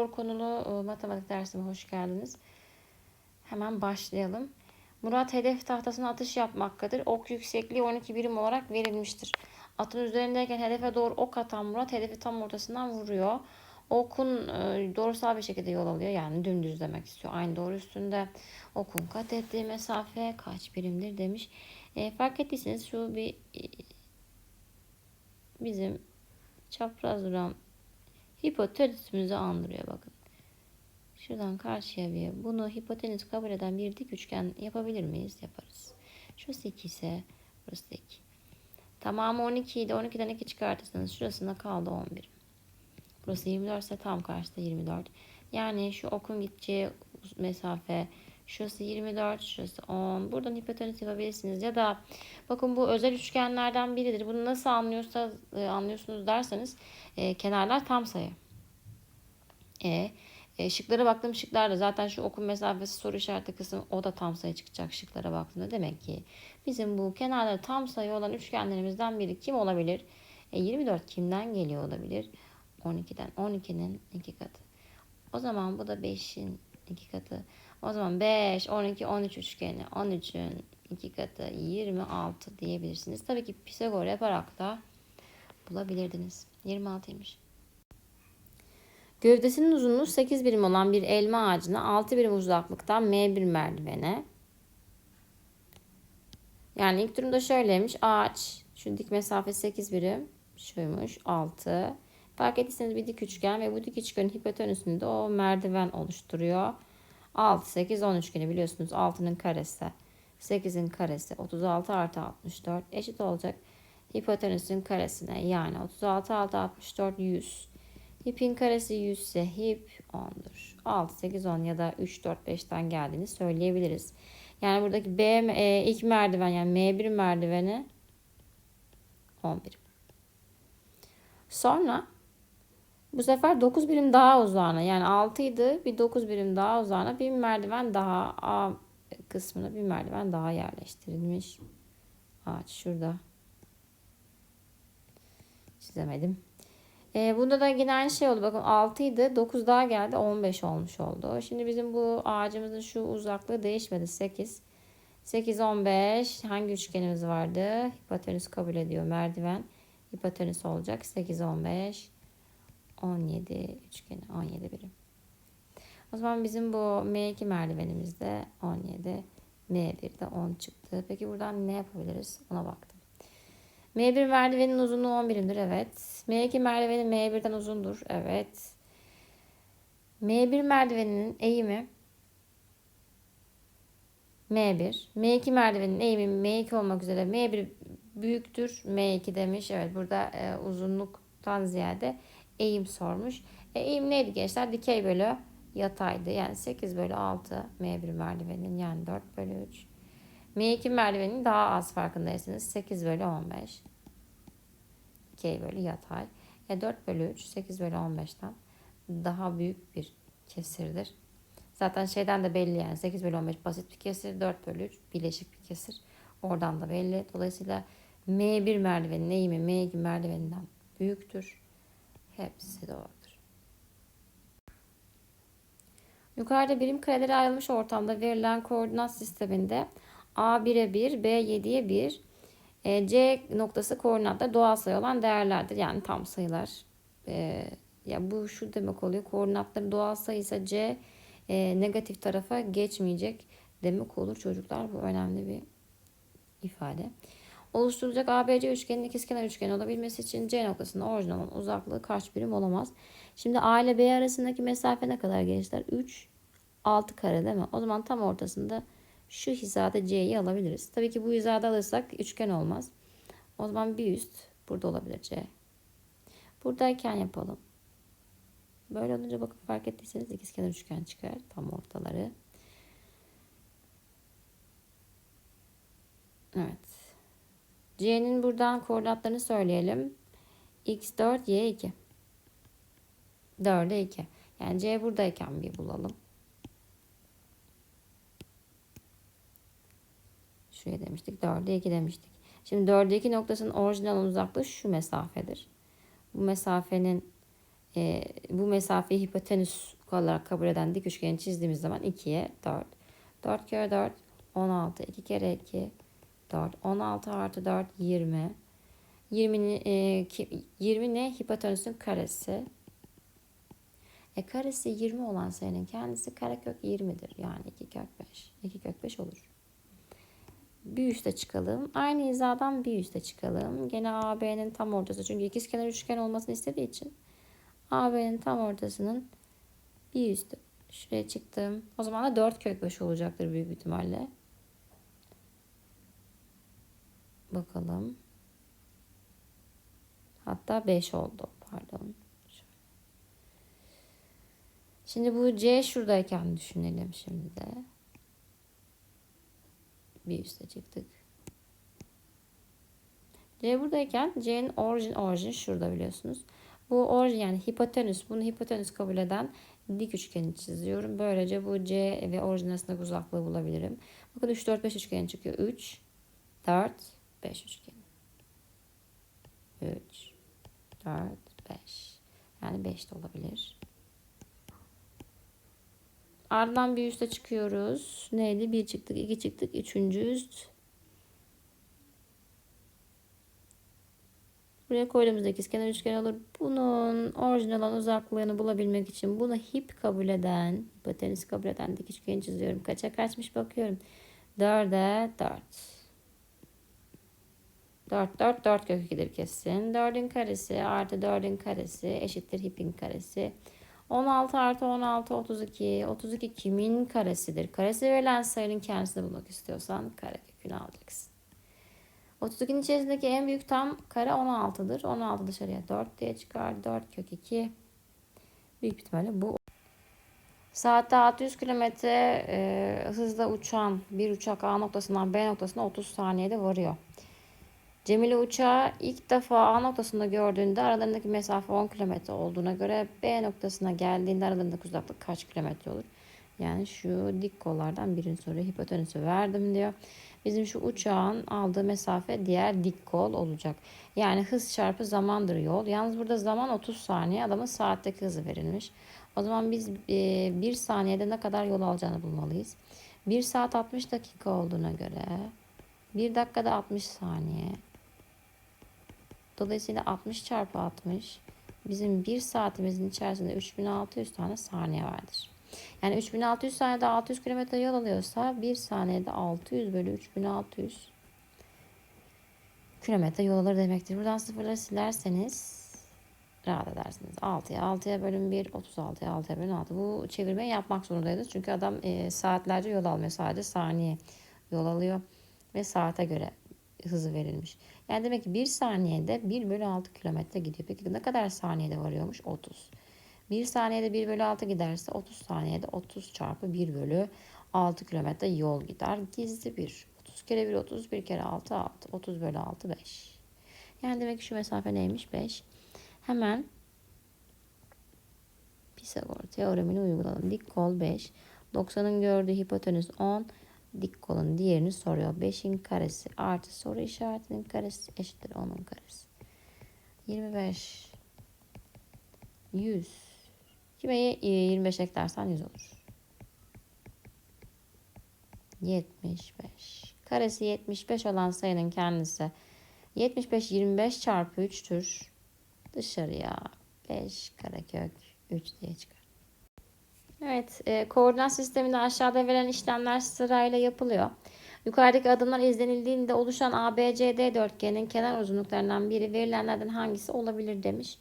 Pisagor konulu e, matematik dersime hoş geldiniz. Hemen başlayalım. Murat hedef tahtasına atış yapmaktadır. Ok yüksekliği 12 birim olarak verilmiştir. Atın üzerindeyken hedefe doğru ok atan Murat hedefi tam ortasından vuruyor. Okun e, doğrusal bir şekilde yol alıyor. Yani dümdüz demek istiyor. Aynı doğru üstünde okun kat ettiği mesafe kaç birimdir demiş. E, fark ettiyseniz şu bir e, bizim çapraz duran hipotenüsümüzü andırıyor bakın. Şuradan karşıya bir bunu hipotenüs kabul eden bir dik üçgen yapabilir miyiz? Yaparız. Şurası 2 ise burası da 2. Tamamı 12 idi. 12'den 2 çıkartırsanız şurasında kaldı 11. Burası 24 ise tam karşıda 24. Yani şu okun gideceği mesafe şurası 24, şurası 10. Buradan hipotenüs yapabilirsiniz. Ya da bakın bu özel üçgenlerden biridir. Bunu nasıl anlıyorsa e, anlıyorsunuz derseniz e, kenarlar tam sayı. E, e, şıklara baktığım şıklarda zaten şu okun mesafesi soru işareti kısmı o da tam sayı çıkacak şıklara baktığımda. Demek ki bizim bu kenarları tam sayı olan üçgenlerimizden biri kim olabilir? E, 24 kimden geliyor olabilir? 12'den. 12'nin 2 katı. O zaman bu da 5'in 2 katı. O zaman 5, 12, 13 üçgeni. 13'ün 2 katı 26 diyebilirsiniz. Tabii ki Pisagor yaparak da bulabilirdiniz. 26'ymış. Gövdesinin uzunluğu 8 birim olan bir elma ağacına 6 birim uzaklıktan M1 merdivene. Yani ilk durumda şöyleymiş. Ağaç şu dik mesafe 8 birim. Şuymuş 6. Fark ettiyseniz bir dik üçgen ve bu dik üçgenin hipotenüsünde o merdiven oluşturuyor. 6, 8, 10 üçgeni biliyorsunuz 6'nın karesi. 8'in karesi 36 artı 64 eşit olacak hipotenüsün karesine. Yani 36 artı 64 100. Hipin karesi 100 ise hip 10'dur. 6, 8, 10 ya da 3, 4, 5'ten geldiğini söyleyebiliriz. Yani buradaki B e, ilk merdiven yani M1 merdiveni 11. Sonra bu sefer 9 birim daha uzağına yani 6 idi bir 9 birim daha uzağına bir merdiven daha A kısmına bir merdiven daha yerleştirilmiş. Ağaç şurada. Çizemedim. E, bunda da yine aynı şey oldu. Bakın 6 idi. 9 daha geldi. 15 olmuş oldu. Şimdi bizim bu ağacımızın şu uzaklığı değişmedi. 8. 8, 15. Hangi üçgenimiz vardı? Hipotenüs kabul ediyor. Merdiven. Hipotenüs olacak. 8, 15. 17 üçgeni. 17 birim. O zaman bizim bu M2 merdivenimizde 17. M1'de 10 çıktı. Peki buradan ne yapabiliriz? Ona baktım. M1 merdivenin uzunluğu 10 birimdir. Evet. M2 merdiveni M1'den uzundur. Evet. M1 merdiveninin eğimi M1. M2 merdivenin eğimi M2 olmak üzere M1 büyüktür. M2 demiş. Evet burada e, uzunluktan ziyade eğim sormuş. E, eğim neydi gençler? Dikey bölü yataydı. Yani 8 bölü 6 M1 merdivenin yani 4 bölü 3. M2 merdivenin daha az farkındaysanız 8 bölü 15. Dikey bölü yatay. E 4 bölü 3 8 bölü 15'ten daha büyük bir kesirdir. Zaten şeyden de belli yani 8 bölü 15 basit bir kesir. 4 bölü 3 bileşik bir kesir. Oradan da belli. Dolayısıyla M1 merdivenin eğimi M2 merdiveninden büyüktür. Hepsi doğrudur. Yukarıda birim karelere ayrılmış ortamda verilen koordinat sisteminde A 1'e 1, B 7'ye 1, e, C noktası koordinatta doğal sayı olan değerlerdir. Yani tam sayılar. E, ya bu şu demek oluyor. Koordinatları doğal sayıysa C e, negatif tarafa geçmeyecek demek olur çocuklar. Bu önemli bir ifade. Oluşturulacak ABC üçgenin ikizkenar üçgen olabilmesi için C noktasının orijinal uzaklığı kaç birim olamaz? Şimdi A ile B arasındaki mesafe ne kadar gençler? 3, 6 kare değil mi? O zaman tam ortasında şu hizada C'yi alabiliriz. Tabii ki bu hizada alırsak üçgen olmaz. O zaman bir üst burada olabilir C. Buradayken yapalım. Böyle olunca bakın fark ettiyseniz ikizkenar üçgen çıkar. Tam ortaları. Evet. C'nin buradan koordinatlarını söyleyelim. X4, Y2. 4'e 2. Yani C buradayken bir bulalım. Şuraya demiştik. 4'e 2 demiştik. Şimdi 4'e 2 noktasının orijinal uzaklığı şu mesafedir. Bu mesafenin e, bu mesafeyi hipotenüs olarak kabul eden dik üçgeni çizdiğimiz zaman 2'ye 4. 4 kere 4 16. 2 kere 2 4. 16 artı 4 20. 20, e, 20 ne? Hipotenüsün karesi. E karesi 20 olan sayının kendisi karekök 20'dir. Yani 2 kök 5. 2 kök 5 olur. Bir üste çıkalım. Aynı hizadan bir üste çıkalım. Gene AB'nin tam ortası. Çünkü ikizkenar üçgen olmasını istediği için AB'nin tam ortasının bir üstü. Şuraya çıktım. O zaman da 4 kök 5 olacaktır büyük ihtimalle. Bakalım. Hatta 5 oldu. Pardon. Şimdi bu C şuradayken düşünelim şimdi de. Bir üste çıktık. C buradayken C'nin orijin orijin şurada biliyorsunuz. Bu orijin yani hipotenüs. Bunu hipotenüs kabul eden dik üçgeni çiziyorum. Böylece bu C ve orijin arasındaki uzaklığı bulabilirim. Bakın 3, 4, 5 üçgeni çıkıyor. 3, 4, 5 üçgeni. 3, 4, 5. Yani 5 de olabilir. Ardından bir üste çıkıyoruz. Neydi? Bir çıktık, iki çıktık, üçüncü üst. Buraya koyduğumuzda ikizkenar üçgen olur. Bunun orijinal olan uzaklığını bulabilmek için bunu hip kabul eden, hipotenüs kabul eden dik üçgeni çiziyorum. Kaça kaçmış bakıyorum. 4'e 4. 4, 4, 4 kök 2'dir kesin. 4'ün karesi artı 4'ün karesi eşittir hipin karesi. 16 artı 16 32. 32 kimin karesidir? Karesi verilen sayının kendisini bulmak istiyorsan karekökünü alacaksın. 32'nin içerisindeki en büyük tam kare 16'dır. 16 dışarıya 4 diye çıkar. 4 kök 2. Büyük ihtimalle bu. Saatte 600 km e, hızla uçan bir uçak A noktasından B noktasına 30 saniyede varıyor. Cemile uçağı ilk defa A noktasında gördüğünde aralarındaki mesafe 10 kilometre olduğuna göre B noktasına geldiğinde aralarındaki uzaklık kaç kilometre olur? Yani şu dik kollardan birini soruyor. Hipotenüsü verdim diyor. Bizim şu uçağın aldığı mesafe diğer dik kol olacak. Yani hız çarpı zamandır yol. Yalnız burada zaman 30 saniye. Adamın saatteki hızı verilmiş. O zaman biz e, 1 saniyede ne kadar yol alacağını bulmalıyız. 1 saat 60 dakika olduğuna göre 1 dakikada 60 saniye. Dolayısıyla 60 çarpı 60 bizim 1 saatimizin içerisinde 3600 tane saniye vardır. Yani 3600 saniyede 600 km yol alıyorsa 1 saniyede 600 bölü 3600 kilometre yol alır demektir. Buradan sıfırları silerseniz rahat edersiniz. 6'ya 6'ya bölüm 1, 36'ya 6'ya bölüm 6. Bu çevirmeyi yapmak zorundayız. Çünkü adam e, saatlerce yol almıyor. Sadece saniye yol alıyor. Ve saate göre hızı verilmiş. Yani demek ki 1 saniyede 1 bölü 6 kilometre gidiyor. Peki ne kadar saniyede varıyormuş? 30. 1 saniyede 1 bölü 6 giderse 30 saniyede 30 çarpı 1 bölü 6 kilometre yol gider. Gizli bir. 30 kere 1 30 1 kere 6 6. 30 bölü 6 5. Yani demek ki şu mesafe neymiş? 5. Hemen Pisagor teoremini uygulayalım. Dik kol 5. 90'ın gördüğü hipotenüs 10 dik kolun diğerini soruyor. 5'in karesi artı soru işaretinin karesi eşittir 10'un karesi. 25 100 Kime 25 eklersen 100 olur. 75 karesi 75 olan sayının kendisi 75 25 çarpı 3'tür. Dışarıya 5 karekök 3 diye çıkar. Evet, e, koordinat sisteminde aşağıda verilen işlemler sırayla yapılıyor. Yukarıdaki adımlar izlenildiğinde oluşan ABCD dörtgenin kenar uzunluklarından biri verilenlerden hangisi olabilir demiş.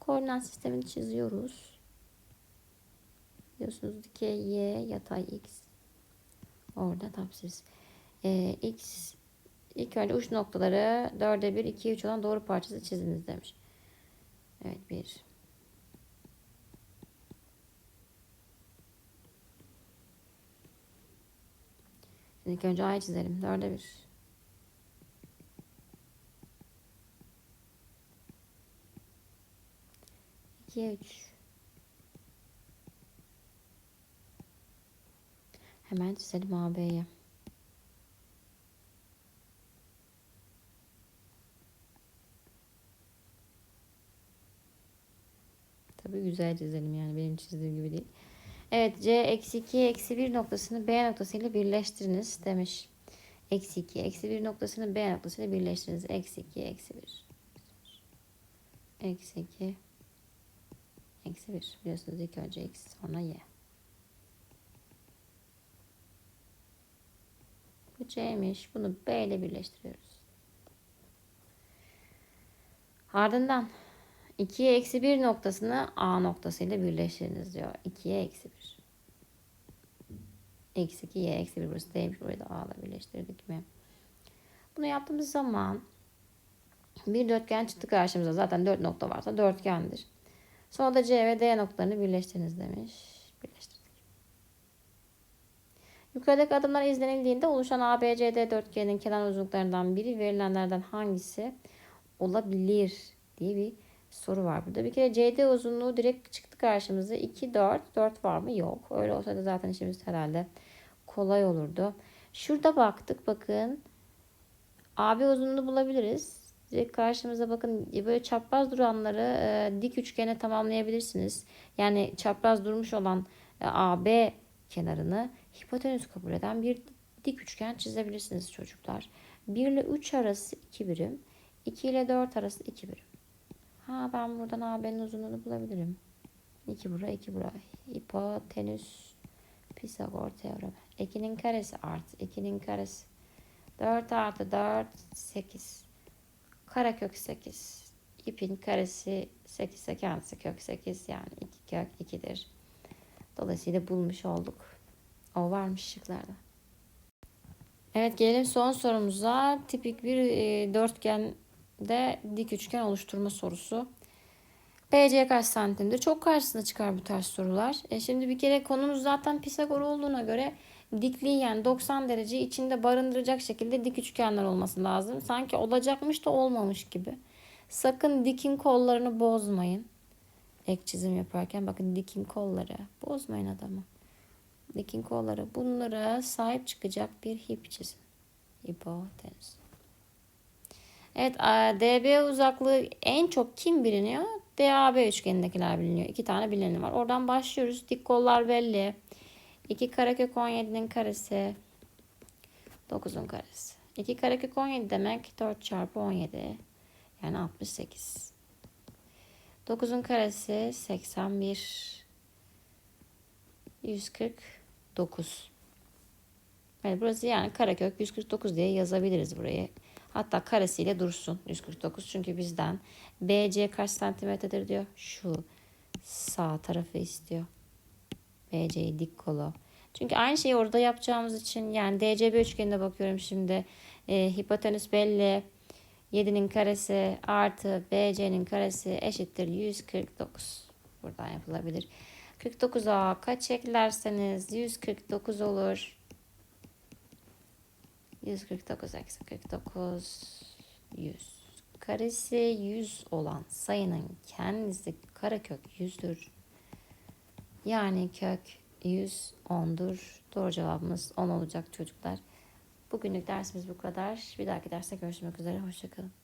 Koordinat sistemini çiziyoruz. Biliyorsunuz dikey y, yatay x. Orada tapsiz. E, x ilk önce uç noktaları 4'e 1, 2'ye 3 olan doğru parçası çiziniz demiş. Evet 1. İlk önce A'yı çizelim. Dörde bir. İkiye üç. Hemen çizelim AB'yi. Tabii güzel çizelim yani benim çizdiğim gibi değil. Evet C eksi 2 eksi 1 noktasını B noktasıyla birleştiriniz demiş. Eksi 2 eksi 1 noktasını B noktasıyla birleştiriniz. Eksi 2 eksi 1. Eksi 2 eksi 1. Biliyorsunuz ilk önce x sonra y. Bu C'ymiş. Bunu B ile birleştiriyoruz. Ardından 2'ye eksi 1 noktasını A noktasıyla birleştiriniz diyor. 2'ye eksi 1. Eksi 2 y eksi 1 burası değilmiş. Burayı da A ile birleştirdik mi? Bunu yaptığımız zaman bir dörtgen çıktı karşımıza. Zaten 4 nokta varsa dörtgendir. Sonra da C ve D noktalarını birleştiriniz demiş. Birleştirdik. Yukarıdaki adımlar izlenildiğinde oluşan ABCD dörtgenin kenar uzunluklarından biri verilenlerden hangisi olabilir diye bir soru var burada. Bir kere CD uzunluğu direkt çıktı karşımıza. 2, 4. 4 var mı? Yok. Öyle olsaydı zaten işimiz herhalde kolay olurdu. Şurada baktık. Bakın. AB uzunluğunu bulabiliriz. Direkt karşımıza bakın böyle çapraz duranları e, dik üçgene tamamlayabilirsiniz. Yani çapraz durmuş olan e, AB kenarını hipotenüs kabul eden bir dik üçgen çizebilirsiniz çocuklar. 1 ile 3 arası 2 birim. 2 ile 4 arası 2 birim. Ha ben buradan AB'nin uzunluğunu bulabilirim. 2 bura 2 bura. Hipotenüs Pisagor teoremi. 2'nin karesi artı 2'nin karesi. 4 artı 4 8. Karekök 8. İpin karesi 8 ise kendisi kök 8 yani 2 kök 2'dir. Dolayısıyla bulmuş olduk. O varmış şıklarda. Evet gelelim son sorumuza. Tipik bir e, dörtgende dik üçgen oluşturma sorusu. BC kaç santimdir? Çok karşısına çıkar bu tarz sorular. E şimdi bir kere konumuz zaten Pisagor olduğuna göre dikliği yani 90 derece içinde barındıracak şekilde dik üçgenler olması lazım. Sanki olacakmış da olmamış gibi. Sakın dikin kollarını bozmayın. Ek çizim yaparken bakın dikin kolları. Bozmayın adamı. Dikin kolları. Bunlara sahip çıkacak bir hip çizin. Hipotenüs. Evet DB uzaklığı en çok kim biliniyor? DAB üçgenindekiler biliniyor. İki tane bileni var. Oradan başlıyoruz. Dik kollar belli. 2 karekök 17'nin karesi 9'un karesi. 2 karekök 17 demek 4 çarpı 17 yani 68. 9'un karesi 81 149. Evet, burası yani karekök 149 diye yazabiliriz burayı. Hatta karesiyle dursun 149. Çünkü bizden BC kaç santimetredir diyor. Şu sağ tarafı istiyor. BC'yi dik kolu. Çünkü aynı şeyi orada yapacağımız için yani DCB üçgenine bakıyorum şimdi. E, hipotenüs belli. 7'nin karesi artı BC'nin karesi eşittir 149. Buradan yapılabilir. 49'a kaç eklerseniz 149 olur. 149 eksi 49 100. Karesi 100 olan sayının kendisi karekök 100'dür. Yani kök 100 10'dur. Doğru cevabımız 10 olacak çocuklar. Bugünlük dersimiz bu kadar. Bir dahaki derste görüşmek üzere. Hoşçakalın.